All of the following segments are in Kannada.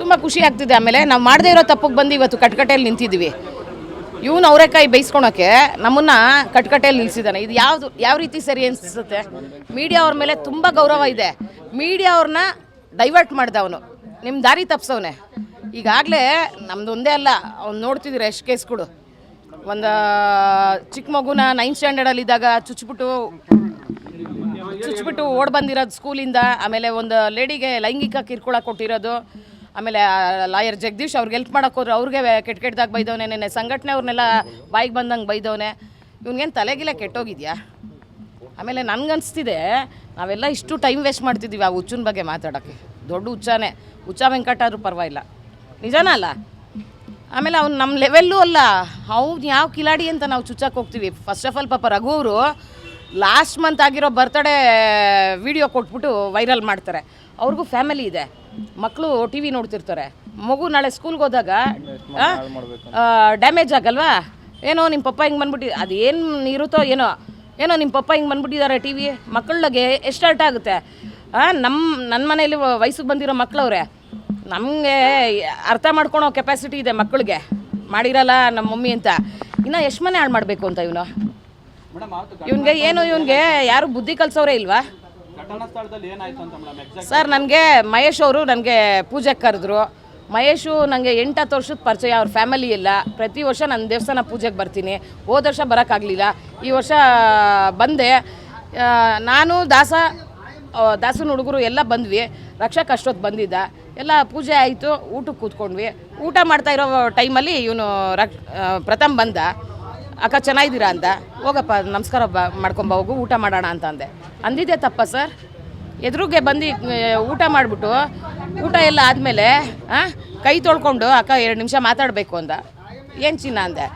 ತುಂಬ ಖುಷಿ ಆಗ್ತಿದೆ ಆಮೇಲೆ. ನಾವು ಮಾಡದೇ ಇರೋ ತಪ್ಪಿಗೆ ಬಂದು ಇವತ್ತು ಕಟ್ಕಟೆಯಲ್ಲಿ ನಿಂತಿದ್ವಿ. ಇವನು ಅವರೆಕಾಯಿ ಬೇಯಿಸ್ಕೊಳಕ್ಕೆ ನಮ್ಮನ್ನ ಕಟ್ಕಟೆಯಲ್ಲಿ ನಿಲ್ಸಿದ್ದಾನೆ ಇದು ಯಾವುದು ಯಾವ ರೀತಿ ಸರಿ ಅನಿಸುತ್ತೆ ಮೀಡಿಯಾ ಅವ್ರ ಮೇಲೆ ತುಂಬ ಗೌರವ ಇದೆ. ಮೀಡಿಯಾ ಅವ್ರನ್ನ ಡೈವರ್ಟ್ ಮಾಡ್ದ ಅವನು. ನಿಮ್ಮ ದಾರಿ ತಪ್ಸವನೆ. ಈಗಾಗಲೇ ನಮ್ದು ಅಲ್ಲ, ಅವ್ನು ನೋಡ್ತಿದ್ದೀರ ಎಷ್ಟು ಕೇಸ್ಗಳು ಒಂದು ಚಿಕ್ಕ ಮಗುನ ನೈನ್ತ್ ಸ್ಟ್ಯಾಂಡರ್ಡಲ್ಲಿದ್ದಾಗ ಚುಚ್ಬಿಟ್ಟು ಚುಚ್ಬಿಟ್ಟು ಓಡ್ ಬಂದಿರೋದು ಸ್ಕೂಲಿಂದ, ಆಮೇಲೆ ಒಂದು ಲೇಡಿಗೆ ಲೈಂಗಿಕ ಕಿರುಕುಳ ಕೊಟ್ಟಿರೋದು, ಆಮೇಲೆ ಲಾಯರ್ ಜಗದೀಶ್ ಅವ್ರಿಗೆ ಹೆಲ್ಪ್ ಮಾಡೋಕೆ ಹೋದ್ರೆ, ಅವ್ರಿಗೆ ಕೆಟ್ಟ ಕೆಟ್ಟದಾಗ ಬೈದವನೆ ನೆನ್ನೆ. ಸಂಘಟನೆ ಅವ್ರನ್ನೆಲ್ಲ ಬಾಯಿಗೆ ಬಂದಂಗೆ ಬೈದವನೆ. ಇವ್ನಿಗೇನು ತಲೆಗಿಲ್ಲ ಕೆಟ್ಟೋಗಿದ್ಯಾ? ಆಮೇಲೆ ನನಗನ್ನಿಸ್ತಿದೆ ನಾವೆಲ್ಲ ಇಷ್ಟು ಟೈಮ್ ವೇಸ್ಟ್ ಮಾಡ್ತಿದ್ದೀವಿ ಆ ಹುಚ್ಚನ ಬಗ್ಗೆ ಮಾತಾಡೋಕ್ಕೆ. ದೊಡ್ಡ ಹುಚ್ಚಾನೆ. ಹುಚ್ಚ ವೆಂಕಟ ಆದ್ರೂ ಪರವಾಗಿಲ್ಲ. ನಿಜಾನ ಅಲ್ಲ? ಆಮೇಲೆ ಅವ್ನು ನಮ್ಮ ಲೆವೆಲ್ಲೂ ಅಲ್ಲ. ಅವ್ನು ಯಾವ ಕಿಲಾಡಿ ಅಂತ ನಾವು ಚುಚ್ಚಕ್ಕೆ ಹೋಗ್ತೀವಿ. ಫಸ್ಟ್ ಆಫ್ ಆಲ್ ಪಾಪ ರಘು ಅವರು ಲಾಸ್ಟ್ ಮಂತ್ ಆಗಿರೋ ಬರ್ತ್ಡೇ ವಿಡಿಯೋ ಕೊಟ್ಬಿಟ್ಟು ವೈರಲ್ ಮಾಡ್ತಾರೆ. ಅವ್ರಿಗೂ ಫ್ಯಾಮಿಲಿ ಇದೆ. ಮಕ್ಕಳು ಟಿ ವಿ ನೋಡ್ತಿರ್ತಾರೆ. ಮಗು ನಾಳೆ ಸ್ಕೂಲ್ಗೆ ಹೋದಾಗ ಡ್ಯಾಮೇಜ್ ಆಗಲ್ವಾ? ಏನೋ ನಿಮ್ಮ ಪಪ್ಪ ಹಿಂಗೆ ಬಂದ್ಬಿಟ್ಟು ಏನು ಇರುತ್ತೋ ಏನೋ ಏನೋ ನಿಮ್ಮ ಪಪ್ಪ ಹಿಂಗೆ ಬಂದ್ಬಿಟ್ಟಿದ್ದಾರೆ ಟಿ ವಿ ಮಕ್ಕಳಿಗೆ ಎಷ್ಟು ಅರ್ಟ್ ಆಗುತ್ತೆ? ನಮ್ಮ ನನ್ನ ಮನೇಲಿ ವಯಸ್ಸಿಗೆ ಬಂದಿರೋ ಮಕ್ಕಳವ್ರೆ ನಮಗೆ ಅರ್ಥ ಮಾಡ್ಕೊಳೋ ಕೆಪಾಸಿಟಿ ಇದೆ ಮಕ್ಕಳಿಗೆ ಮಾಡಿರಲ್ಲ ನಮ್ಮ ಮಮ್ಮಿ ಅಂತ. ಇನ್ನು ಎಷ್ಟು ಮನೆ ಹಾಳು ಮಾಡಬೇಕು ಅಂತ ಇವನು. ಇವನಿಗೆ ಏನು ಇವನ್ಗೆ ಯಾರು ಬುದ್ಧಿ ಕಲ್ಸೋರೆ ಇಲ್ವಾ? ಸರ್ ನನಗೆ ಮಹೇಶ್ ಅವರು ನನಗೆ ಪೂಜೆಗೆ ಕರೆದ್ರು. ಮಹೇಶು ನನಗೆ ಎಂಟು ಹತ್ತು ವರ್ಷದ ಪರಿಚಯ ಅವ್ರ ಫ್ಯಾಮಿಲಿ ಇಲ್ಲ. ಪ್ರತಿ ವರ್ಷ ನಾನು ದೇವಸ್ಥಾನ ಪೂಜೆಗೆ ಬರ್ತೀನಿ. ಹೋದ ವರ್ಷ ಬರೋಕ್ಕಾಗಲಿಲ್ಲ. ಈ ವರ್ಷ ಬಂದೆ. ನಾನು ದಾಸ ದಾಸನ ಹುಡುಗರು ಎಲ್ಲ ಬಂದ್ವಿ. ರಕ್ಷಕ್ ಅಷ್ಟೊತ್ತು ಬಂದಿದ್ದ. ಎಲ್ಲ ಪೂಜೆ ಆಯಿತು ಊಟಕ್ಕೆ ಕೂತ್ಕೊಂಡ್ವಿ. ಊಟ ಮಾಡ್ತಾ ಇರೋ ಟೈಮಲ್ಲಿ ಇವನು ರಕ್ ಪ್ರಥಮ್ ಬಂದ. ಅಕ್ಕ, ಚೆನ್ನಾಗಿದ್ದೀರಾ ಅಂತ. ಹೋಗಪ್ಪ, ನಮಸ್ಕಾರ ಬ ಮಾಡ್ಕೊಂಬ, ಹೋಗು, ಊಟ ಮಾಡೋಣ ಅಂತ ಅಂದೆ. ಅಂದಿದ್ದೆ ತಪ್ಪ ಸರ್. ಎದುರುಗೆ ಬಂದು ಊಟ ಮಾಡಿಬಿಟ್ಟು, ಊಟ ಎಲ್ಲ ಆದಮೇಲೆ ಕೈ ತೊಳ್ಕೊಂಡು, ಅಕ್ಕ, ಎರಡು ನಿಮಿಷ ಮಾತಾಡಬೇಕು ಅಂದ. ಏನು ಚಿನ್ನ ಅಂದೆ.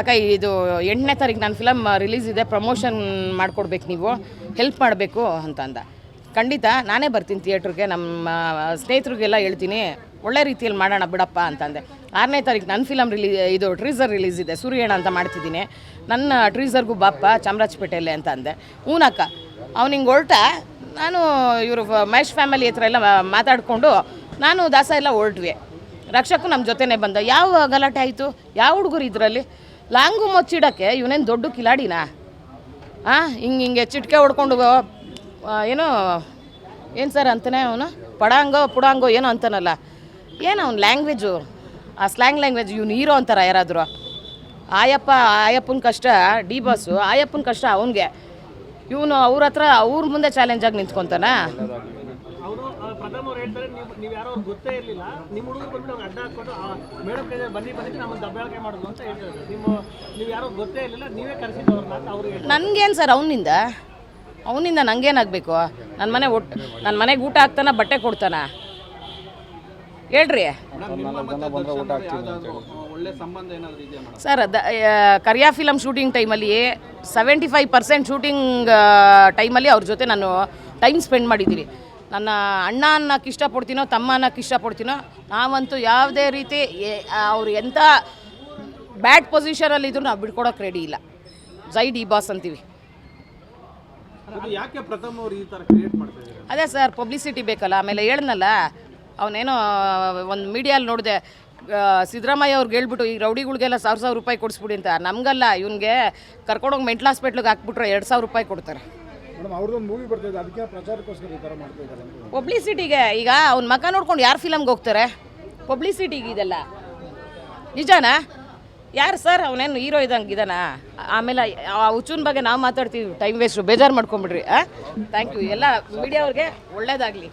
ಅಕ್ಕ, ಇದು ಎಂಟನೇ ತಾರೀಕು ನನ್ನ ಫಿಲಮ್ ರಿಲೀಸ್ ಇದೆ ಪ್ರಮೋಷನ್ ಮಾಡಿಕೊಡ್ಬೇಕು ನೀವು ಹೆಲ್ಪ್ ಮಾಡಬೇಕು ಅಂತ ಅಂದ. ಖಂಡಿತ, ನಾನೇ ಬರ್ತೀನಿ ಥಿಯೇಟ್ರಿಗೆ ನಮ್ಮ ಸ್ನೇಹಿತರಿಗೆಲ್ಲ ಹೇಳ್ತೀನಿ, ಒಳ್ಳೆ ರೀತಿಯಲ್ಲಿ ಮಾಡೋಣ ಬಿಡಪ್ಪ ಅಂತಂದೆ ಆರನೇ ತಾರೀಕು ನನ್ನ ಫಿಲಮ್ ರಿಲೀಸ್ ಇದು ಟ್ರೀಸರ್ ರಿಲೀಸ್ ಇದೆ ಸೂರ್ಯಣ ಅಂತ ಮಾಡ್ತಿದ್ದೀನಿ. ನನ್ನ ಟ್ರೀಸರ್ಗೂ ಬಾಪ್ಪ, ಚಾಮರಾಜಪೇಟೆಯಲ್ಲೇ ಅಂತ ಅಂದೆ. ಊನಕ್ಕ ಅವ್ನು ಹಿಂಗೆ ಹೊರಟ, ನಾನು ಇವರು ಮಹೇಶ್ ಫ್ಯಾಮಿಲಿ ಹತ್ರ ಎಲ್ಲ ಮಾತಾಡಿಕೊಂಡು, ನಾನು ದಾಸ ಎಲ್ಲ ಹೊರಟ್ವಿ. ರಕ್ಷಕು ನಮ್ಮ ಜೊತೆನೇ ಬಂದ. ಯಾವ ಗಲಾಟೆ ಆಯಿತು? ಯಾವ ಹುಡುಗರು ಇದರಲ್ಲಿ? ಲಾಂಗು ಮುಚ್ಚಿಡೋಕ್ಕೆ ಇವನೇನು ದೊಡ್ಡ ಕಿಲಾಡಿನಾ? ಹಾಂ ಹಿಂಗೆ ಹಿಂಗೆ ಚಿಟ್ಕೆ ಹೊಡ್ಕೊಂಡು ಏನೋ, ಏನು ಸರ್ ಅಂತಾನೆ ಅವನು? ಪಡಾಂಗೋ, ಪುಡಾಂಗೋ ಏನೋ ಅಂತಾನಲ್ಲ. ಏನು ಅವ್ನು ಲ್ಯಾಂಗ್ವೇಜು ಆ ಸ್ಲ್ಯಾಂಗ್ ಲ್ಯಾಂಗ್ವೇಜ್ ಇವ್ನು ಹೀರೋ ಅಂತಾರ ಯಾರಾದರೂ. ಆಯಪ್ಪ ಆಯಪ್ಪನ ಕಷ್ಟ ಡಿ ಬಾಸು ಆಯಪ್ಪನ ಕಷ್ಟ ಅವನಿಗೆ. ಇವನು ಅವ್ರ ಹತ್ರ ಅವ್ರ ಮುಂದೆ ಚಾಲೆಂಜ್ ಆಗಿ ನಿಂತ್ಕೊತಾನ. ನನ್ಗೇನು ಸರ್ ಅವನಿಂದ? ಅವನಿಂದ ನನಗೇನಾಗಬೇಕು ನನ್ನ ಮನೆ ಒಟ್ಟು ನನ್ನ ಮನೆಗೆ ಊಟ ಹಾಕ್ತಾನ ಬಟ್ಟೆ ಕೊಡ್ತಾನ. ಹೇಳ್ರಿ. ಒಳ್ಳೆ ಸಂಬಂಧ ಏನಾದರೂ ಇದೆಯಾ madam? Sir the Kariya film shooting ಟೈಮಲ್ಲಿ ಸೆವೆಂಟಿ ಫೈವ್ ಪರ್ಸೆಂಟ್ ಶೂಟಿಂಗ್ ಟೈಮಲ್ಲಿ ಅವ್ರ ಜೊತೆ ನಾನು ಟೈಮ್ ಸ್ಪೆಂಡ್ ಮಾಡಿದ್ದೀನಿ. ನನ್ನ ಅಣ್ಣ ಅನ್ನೋಕೆ ಇಷ್ಟಪಡ್ತೀನೋ ತಮ್ಮ ಅನ್ನೋಕೆ ಇಷ್ಟಪಡ್ತೀನೋ ನಾವಂತೂ ಯಾವುದೇ ರೀತಿ ಎ- ಅವ್ರು ಎಂಥ ಬ್ಯಾಡ್ ಪೊಸಿಷನಲ್ಲಿದ್ರು ನಾವು ಬಿಡ್ಕೊಡೋಕೆ ರೆಡಿ ಇಲ್ಲ. ಜೈ ಡಿ ಬಾಸ್ ಅಂತೀವಿ. ಅದು ಯಾಕೆ ಪ್ರಥಮ ಅವ್ರು ಈ ಥರ ಕ್ರಿಯೇಟ್ ಮಾಡ್ತಾ ಇದ್ದಾರೆ? ಅದೇ ಸರ್ ಪಬ್ಲಿಸಿಟಿ ಬೇಕಲ್ಲ ಆಮೇಲೆ ಹೇಳ್ನಲ್ಲ ಅವನೇನೋ ಒಂದು ಮೀಡಿಯಲ್ಲಿ ನೋಡಿದೆ ಸಿದ್ದರಾಮಯ್ಯ ಅವ್ರಿಗೆ ಹೇಳ್ಬಿಟ್ಟು ಈ ರೌಡಿಗಳಿಗೆಲ್ಲ ಸಾವಿರ ಸಾವಿರ ರೂಪಾಯಿ ಕೊಡಿಸ್ಬಿಡಿ ಅಂತ. ನಮಗಲ್ಲ ಇವನಿಗೆ ಕರ್ಕೊಂಡೋಗಿ ಮೆಂಟಲ್ ಹಾಸ್ಪಿಟ್ಲಿಗೆ ಹಾಕ್ಬಿಟ್ರೆ ಎರಡು ಸಾವಿರ ರೂಪಾಯಿ ಕೊಡ್ತಾರೆ. ಪಬ್ಲಿಸಿಟಿಗೆ ಈಗ ಅವ್ನ ಮಕ ನೋಡ್ಕೊಂಡು ಯಾರು ಫಿಲಮ್ಗೆ ಹೋಗ್ತಾರೆ? ಪಬ್ಲಿಸಿಟಿಗೆ ಇದೆಲ್ಲ. ನಿಜಾನಾ? ಯಾರು ಸರ್? ಅವನೇನು ಹೀರೋ ಇದ್ದಂಗೆ ಇದಾನ? ಆಮೇಲೆ ಆ ಹುಚ್ಚುನ ಬಗ್ಗೆ ನಾವು ಮಾತಾಡ್ತೀವಿ. ಟೈಮ್ ವೇಸ್ಟು ಬೇಜಾರು ಮಾಡ್ಕೊಂಬಿಡ್ರಿ ಹಾಂ ಥ್ಯಾಂಕ್ ಯು ಎಲ್ಲ ಮೀಡಿಯಾ ಅವ್ರಿಗೆ ಒಳ್ಳೇದಾಗಲಿ.